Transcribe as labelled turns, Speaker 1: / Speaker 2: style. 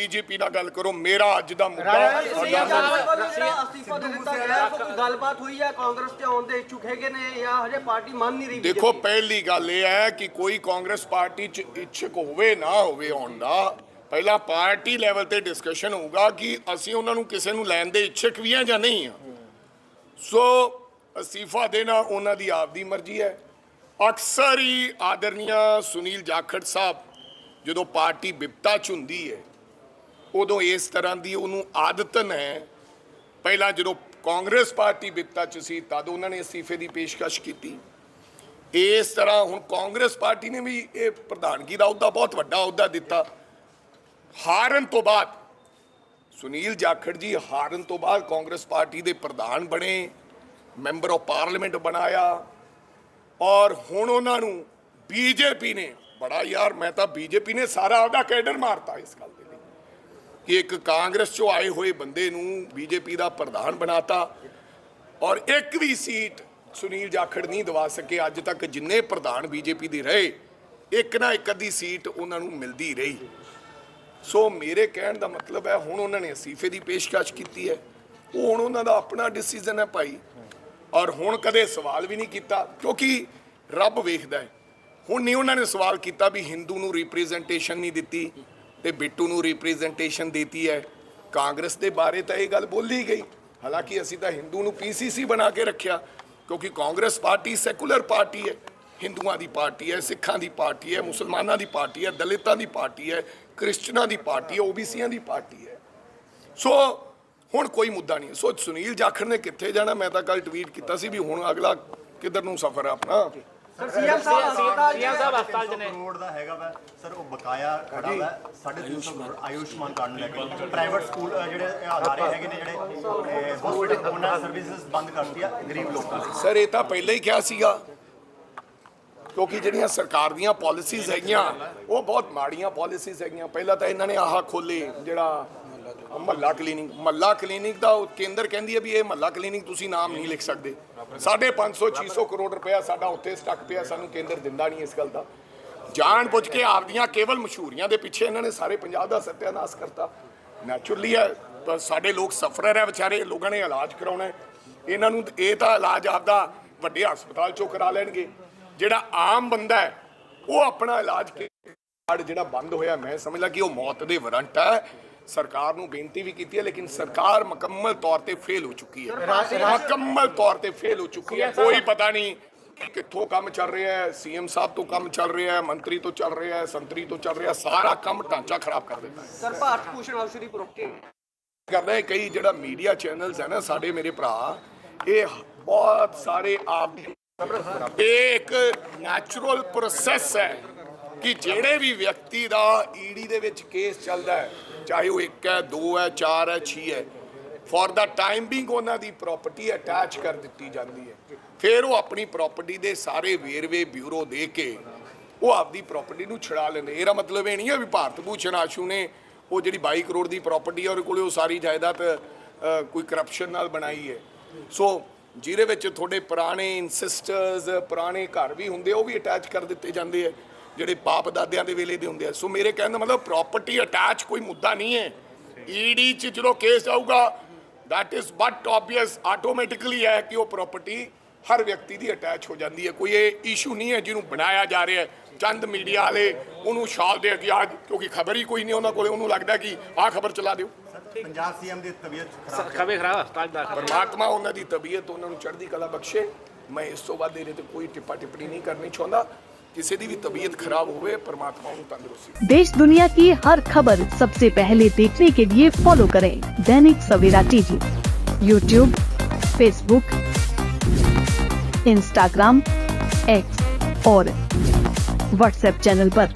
Speaker 1: BJP ਨਾਲ ਗੱਲ ਕਰੋ ਮੇਰਾ ਅੱਜ ਦਾ ਮੁੱਦਾ
Speaker 2: ਸੀਐਮ ਸਾਹਿਬ ਜਿਹੜਾ ਅਸਤੀਫਾ ਦੇ ਦਿੱਤਾ ਗਿਆ ਕੋਈ ਗੱਲਬਾਤ ਹੋਈ ਹੈ ਕਾਂਗਰਸ ਤੇ ਆਉਣ ਦੇ ਇੱਛੁਕ ਹੈਗੇ ਨੇ ਜਾਂ ਹਜੇ ਪਾਰਟੀ ਮੰਨ ਨਹੀਂ ਰਹੀ
Speaker 1: ਦੇਖੋ? ਪਹਿਲੀ ਗੱਲ ਇਹ ਹੈ ਕਿ ਕੋਈ ਕਾਂਗਰਸ ਪਾਰਟੀ ਚ ਇੱਛੁਕ ਹੋਵੇ ਨਾ ਹੋਵੇ ਆਉਣ ਦਾ ਪਹਿਲਾਂ ਪਾਰਟੀ ਲੈਵਲ ਤੇ ਡਿਸਕਸ਼ਨ ਹੋਊਗਾ ਕਿ ਅਸੀਂ ਉਹਨਾਂ ਨੂੰ ਕਿਸੇ ਨੂੰ ਲੈਣ ਦੇ ਇੱਛੁਕ ਵੀ ਆ ਜਾਂ ਨਹੀਂ ਆ। ਸੋ ਅਸਤੀਫਾ ਦੇਣਾ ਉਹਨਾਂ ਦੀ ਆਪਦੀ ਮਰਜ਼ੀ ਹੈ। ਅਕਸਰ ਹੀ ਆਦਰਨੀਆ ਸੁਨੀਲ ਜਾਖੜ ਸਾਹਿਬ ਜਦੋਂ ਪਾਰਟੀ ਵਿਪਤਾ ਚ ਹੁੰਦੀ ਹੈ ਉਦੋਂ ਇਸ ਤਰ੍ਹਾਂ ਦੀ ਉਹਨੂੰ ਆਦਤਨ ਹੈ ਪਹਿਲਾਂ ਜਦੋਂ ਕਾਂਗਰਸ ਪਾਰਟੀ ਵਿਪਤਾ ਚ ਸੀ, ਤਦ ਉਹਨਾਂ ਨੇ ਅਸਤੀਫੇ ਦੀ ਪੇਸ਼ਕਸ਼ ਕੀਤੀ। ਇਸ ਤਰ੍ਹਾਂ ਹੁਣ ਕਾਂਗਰਸ ਪਾਰਟੀ ਨੇ ਵੀ ਇਹ ਪ੍ਰਧਾਨਗੀ ਦਾ ਅਹੁਦਾ, ਬਹੁਤ ਵੱਡਾ ਅਹੁਦਾ ਦਿੱਤਾ। ਹਾਰਨ ਤੋਂ ਬਾਅਦ, ਸੁਨੀਲ ਜਾਖੜ ਜੀ ਹਾਰਨ ਤੋਂ ਬਾਅਦ ਕਾਂਗਰਸ ਪਾਰਟੀ ਦੇ ਪ੍ਰਧਾਨ ਬਣੇ, ਮੈਂਬਰ ਆਫ ਪਾਰਲੀਮੈਂਟ ਬਣਾਇਆ। ਔਰ ਹੁਣ ਉਹਨਾਂ ਨੂੰ ਬੀਜੇਪੀ ਨੇ, ਬੜਾ ਯਾਰ ਮੈਂ ਤਾਂ ਬੀਜੇਪੀ ਨੇ ਸਾਰਾ ਉਹਦਾ ਕੈਡਰ ਮਾਰਤਾ ਇਸ ਗੱਲ ਦੇ ਕਿ ਇੱਕ ਕਾਂਗਰਸ ਚੋਂ ਆਏ ਹੋਏ ਬੰਦੇ ਨੂੰ ਬੀਜੇਪੀ ਦਾ ਪ੍ਰਧਾਨ ਬਣਾਤਾ ਔਰ ਇੱਕ ਵੀ ਸੀਟ ਸੁਨੀਲ ਜਾਖੜ ਨਹੀਂ ਦਵਾ ਸਕੇ, ਅੱਜ ਤੱਕ ਜਿੰਨੇ ਪ੍ਰਧਾਨ ਬੀਜੇਪੀ ਦੇ ਰਹੇ, ਇੱਕ ਨਾ ਇੱਕ ਅੱਧੀ ਸੀਟ ਉਹਨਾਂ ਨੂੰ ਮਿਲਦੀ ਰਹੀ। ਸੋ ਮੇਰੇ ਕਹਿਣ ਦਾ ਮਤਲਬ ਹੈ, ਹੁਣ ਉਹਨਾਂ ਨੇ ਅਸੀਫੇ ਦੀ ਪੇਸ਼ਕਸ਼ ਕੀਤੀ ਹੈ। ਉਹ ਹੁਣ ਉਹਨਾਂ ਦਾ ਆਪਣਾ ਡਿਸੀਜਨ ਹੈ ਭਾਈ। ਔਰ ਹੁਣ ਕਦੇ ਸਵਾਲ ਵੀ ਨਹੀਂ ਕੀਤਾ, ਕਿਉਂਕਿ ਰੱਬ ਵੇਖਦਾ ਹੈ। ਹੁਣ ਨਹੀਂ ਉਹਨਾਂ ਨੇ ਸਵਾਲ ਕੀਤਾ ਵੀ ਹਿੰਦੂ ਨੂੰ ਰਿਪਰੈਜ਼ੈਂਟੇਸ਼ਨ ਨਹੀਂ ਦਿੱਤੀ। ਤੇ ਬਿੱਟੂ ਨੂੰ ਰਿਪਰੈਜ਼ੈਂਟੇਸ਼ਨ ਦਿੱਤੀ ਹੈ। ਕਾਂਗਰਸ ਦੇ ਬਾਰੇ ਤਾਂ ਇਹ ਗੱਲ ਬੋਲੀ ਗਈ। ਹਾਲਾਂਕਿ ਅਸੀਂ ਤਾਂ ਹਿੰਦੂ ਨੂੰ ਪੀਸੀਸੀ ਬਣਾ ਕੇ ਰੱਖਿਆ, ਕਿਉਂਕਿ ਕਾਂਗਰਸ ਪਾਰਟੀ ਸੈਕੂਲਰ ਪਾਰਟੀ ਹੈ। ਹਿੰਦੂਆਂ ਦੀ ਪਾਰਟੀ ਹੈ, ਸਿੱਖਾਂ ਦੀ ਪਾਰਟੀ ਹੈ, ਮੁਸਲਮਾਨਾਂ ਦੀ ਪਾਰਟੀ ਹੈ, ਦਲਿਤਾਂ ਦੀ ਪਾਰਟੀ ਹੈ, ਕ੍ਰਿਸਚਨਾਂ ਦੀ ਪਾਰਟੀ ਹੈ ਓਬੀਸੀਆਂ ਦੀ ਪਾਰਟੀ ਹੈ। ਸੋ, ਹੁਣ ਕੋਈ ਮੁੱਦਾ ਨਹੀਂ ਸੋ ਸੁਨੀਲ ਜਾਖੜ ਨੇ ਕਿੱਥੇ ਜਾਣਾ? ਮੈਂ ਤਾਂ ਕੱਲ ਟਵੀਟ ਕੀਤਾ ਸੀ ਵੀ ਹੁਣ ਅਗਲਾ ਕਿੱਧਰ ਨੂੰ ਸਫ਼ਰ ਹੈ ਆਪਣਾ?
Speaker 2: ਸਰ ਸੀਐਮ ਸਾਹਿਬ ਹਸਪਤਾਲ
Speaker 3: ਸੀਐਮ ਸਾਹਿਬ ਹਸਪਤਾਲ ਚ ਨੇ।
Speaker 4: ਕਰੋੜ ਦਾ ਹੈਗਾ ਵਾ। ਸਰ ਉਹ ਬਕਾਇਆ ਖੜਾ ਵਾ। 350 ਕਰੋੜ ਆਯੁਸ਼ਮਾਨ ਕਾਰਡ ਨੂੰ ਲੈ ਕੇ। ਪ੍ਰਾਈਵੇਟ ਸਕੂਲ ਜਿਹੜੇ ਅਦਾਰੇ ਹੈਗੇ ਨੇ ਜਿਹੜੇ ਹਸਪੀਟਲ ਉਹਨਾਂ ਸਰਵਿਸਿਜ਼ ਬੰਦ ਕਰਤੀ ਆ ਗਰੀਬ ਲੋਕਾਂ ਲਈ।
Speaker 1: ਸਰ ਇਹ ਤਾਂ ਪਹਿਲਾਂ ਹੀ ਕਿਹਾ ਸੀਗਾ। ਕਿਉਂਕਿ ਜਿਹੜੀਆਂ ਸਰਕਾਰ ਦੀਆਂ ਪਾਲਿਸੀਜ਼ ਹੈਗੀਆਂ ਉਹ ਬਹੁਤ ਮਾੜੀਆਂ ਪਾਲਿਸੀਜ਼ ਹੈਗੀਆਂ। ਪਹਿਲਾਂ ਤਾਂ ਇਹਨਾਂ ਨੇ ਆਹ ਖੋਲੇ ਜਿਹੜਾ ਮਹੱਲਾ ਕਲੀਨਿਕ ਮਹੱਲਾ ਕਲੀਨਿਕ ਦਾ ਉਹ ਕੇਂਦਰ ਕਹਿੰਦੀ ਹੈ ਵੀ ਇਹ ਮਹੱਲਾ ਕਲੀਨਿਕ ਤੁਸੀਂ ਨਾਮ ਨਹੀਂ ਲਿਖ ਸਕਦੇ। 550 600 ਕਰੋੜ ਰੁਪਇਆ ਸਾਡਾ ਉੱਥੇ ਸਟਕ ਪਿਆ, ਸਾਨੂੰ ਕੇਂਦਰ ਦਿੰਦਾ ਨਹੀਂ ਇਸ ਗੱਲ ਦਾ। ਜਾਣ ਬੁੱਝ ਕੇ ਆਪਦੀਆਂ ਕੇਵਲ ਮਸ਼ਹੂਰੀਆਂ ਦੇ ਪਿੱਛੇ ਇਹਨਾਂ ਨੇ ਸਾਰੇ ਪੰਜਾਬ ਦਾ ਸੱਤਿਆਨਾਸ਼ ਕਰਤਾ। ਨੈਚੁਰਲੀ ਹੈ ਪਰ ਸਾਡੇ ਲੋਕ ਸਫਰਰ ਹੈ ਵਿਚਾਰੇ, ਲੋਕਾਂ ਨੇ ਇਲਾਜ ਕਰਾਉਣਾ ਇਹਨਾਂ ਨੂੰ ਇਹ ਤਾਂ ਇਲਾਜ ਆਪਦਾ ਵੱਡੇ ਹਸਪਤਾਲ ਚੋਂ ਕਰਾ ਲੈਣਗੇ। ਜਿਹੜਾ ਆਮ ਬੰਦਾ ਹੈ, ਉਹ ਆਪਣਾ ਇਲਾਜ ਕਾਰਡ ਜਿਹੜਾ ਬੰਦ ਹੋਇਆ, ਮੈਂ ਸਮਝਦਾ ਕਿ ਉਹ ਮੌਤ ਦੇ ਵਾਰੰਟ ਹੈ। ਸਰਕਾਰ ਨੂੰ ਬੇਨਤੀ ਵੀ ਕੀਤੀ ਹੈ ਲੇਕਿਨ ਸਰਕਾਰ ਮੁਕੰਮਲ ਤੌਰ ਤੇ ਫੇਲ ਹੋ ਚੁੱਕੀ ਹੈ। ਮੁਕੰਮਲ ਤੌਰ ਤੇ ਫੇਲ ਹੋ ਚੁੱਕੀ ਹੈ। ਕੋਈ ਪਤਾ ਨਹੀਂ ਕਿੱਥੋਂ ਕੰਮ ਚੱਲ ਰਿਹਾ ਹੈ ਸੀਐਮ ਸਾਹਿਬ ਤੋਂ ਕੰਮ ਚੱਲ ਰਿਹਾ ਹੈ ਮੰਤਰੀ ਤੋਂ ਚੱਲ ਰਿਹਾ ਹੈ ਸੰਤਰੀ ਤੋਂ ਚੱਲ ਰਿਹਾ ਸਾਰਾ ਕੰਮ ਢਾਂਚਾ ਖਰਾਬ ਕਰ ਦਿੱਤਾ ਹੈ।
Speaker 2: ਸਰ ਭਾਰਤ ਭੂਸ਼ਣ ਔਸ਼ਧੀ ਪ੍ਰੋਕਟੀ
Speaker 1: ਕਰਦਾ ਹੈ ਕਈ ਜਿਹੜਾ ਮੀਡੀਆ ਚੈਨਲਸ ਹੈ ਨਾ ਸਾਡੇ ਮੇਰੇ ਭਰਾ ਇਹ ਬਹੁਤ ਸਾਰੇ ਆਪ ਇਹ ਇੱਕ ਨੈਚੁਰਲ ਪ੍ਰੋਸੈਸ ਹੈ ਕਿ ਜਿਹੜੇ ਵੀ ਵਿਅਕਤੀ ਦਾ ਈਡੀ ਦੇ ਵਿੱਚ ਕੇਸ ਚੱਲਦਾ ਹੈ ਚਾਹੇ ਉਹ ਇੱਕ ਹੈ, ਦੋ ਹੈ, ਚਾਰ ਹੈ 6 ਹੈ। ਫॉर ਦਾ ਟਾਈਮ ਬਿੰਗ ਉਹਨਾਂ ਦੀ ਪ੍ਰਾਪਰਟੀ ਅਟੈਚ ਕਰ ਦਿੱਤੀ ਜਾਂਦੀ ਹੈ। ਫਿਰ ਉਹ ਆਪਣੀ ਪ੍ਰਾਪਰਟੀ ਦੇ ਸਾਰੇ ਵੇਰਵੇ ਬਿਊਰੋ ਦੇ ਕੇ ਉਹ ਆਪਦੀ ਪ੍ਰਾਪਰਟੀ ਨੂੰ ਛੁਡਾ ਲੈਂਦੇ ਇਹਦਾ ਮਤਲਬ ਇਹ ਨਹੀਂ ਹੈ ਵੀ ਭਾਰਤ ਭੂਸ਼ਣ ਆਸ਼ੂ ਨੇ ਉਹ ਜਿਹੜੀ 22 ਕਰੋੜ ਦੀ ਪ੍ਰਾਪਰਟੀ ਹੈ, ਉਹਦੇ ਕੋਲੇ ਉਹ ਸਾਰੀ ਜਾਇਦਾਦ ਕੋਈ ਕਰਪਸ਼ਨ ਨਾਲ ਬਣਾਈ ਹੈ। ਸੋ ਜਿਹਦੇ ਵਿੱਚ ਤੁਹਾਡੇ ਪੁਰਾਣੇ ਇਨਸਿਸਟਰਸ ਪੁਰਾਣੇ ਘਰ ਵੀ ਹੁੰਦੇ ਉਹ ਵੀ ਅਟੈਚ ਕਰ ਦਿੱਤੇ ਜਾਂਦੇ ਆ। ਜਿਹੜੇ ਬਾਪ ਦਾਦਿਆਂ ਦੇ ਵੇਲੇ ਦੇ ਹੁੰਦੇ ਆ। ਸੋ ਮੇਰੇ ਕਹਿਣ ਦਾ ਮਤਲਬ ਪ੍ਰਾਪਰਟੀ ਅਟੈਚ ਕੋਈ ਮੁੱਦਾ ਨਹੀਂ ਹੈ। ਈਡੀ ਚ ਜਦੋਂ ਕੇਸ ਆਊਗਾ that is but obvious automatically ਹੈ ਕਿ ਉਹ ਪ੍ਰਾਪਰਟੀ ਹਰ ਵਿਅਕਤੀ ਦੀ ਅਟੈਚ ਹੋ ਜਾਂਦੀ ਹੈ। ਕੋਈ ਇਹ ਇਸ਼ੂ ਨਹੀਂ ਹੈ ਜਿਹਨੂੰ ਬਣਾਇਆ ਜਾ ਰਿਹਾ ਹੈ। ਚੰਦ ਮੀਡੀਆ ਵਾਲੇ ਉਹਨੂੰ ਛਾਲ ਦੇ ਕੇ ਅੱਜ ਕਿਉਂਕਿ ਖਬਰ ਹੀ ਕੋਈ ਨਹੀਂ ਉਹਨਾਂ ਕੋਲੇ ਉਹਨੂੰ ਲੱਗਦਾ ਕਿ ਆਹ ਖਬਰ ਚਲਾ ਦਿਓ।
Speaker 4: ਪੰਜਾਬ ਸੀਐਮ ਦੀ ਤਬੀਅਤ ਖਰਾਬ
Speaker 3: ਖਰਾਬ ਹਸਪਤਾਲ ਦਾ
Speaker 1: ਪਰਮਾਤਮਾ ਉਹਨਾਂ ਦੀ ਤਬੀਅਤ ਉਹਨਾਂ ਨੂੰ ਚੜ੍ਹਦੀ ਕਲਾ ਬਖਸ਼ੇ। ਮੈਂ ਇਸ ਤੋਂ ਬਾਅਦ ਇਹਦੇ ਤੇ ਕੋਈ ਟਿੱਪਾ ਟਿੱਪਣੀ ਨਹੀਂ ਕਰਨੀ ਚਾਹੁੰਦਾ। ਕਿਸੇ ਦੀ ਵੀ ਤਬੀਅਤ ਖਰਾਬ ਹੋਵੇ ਪਰਮਾਤਮਾ ਉਹਨੂੰ ਤੰਦਰੁਸਤੀ
Speaker 5: देश दुनिया की हर खबर सबसे पहले देखने के लिए फॉलो करें Dainik Savera TV YouTube Facebook Instagram X और व्हाट्सएप चैनल पर।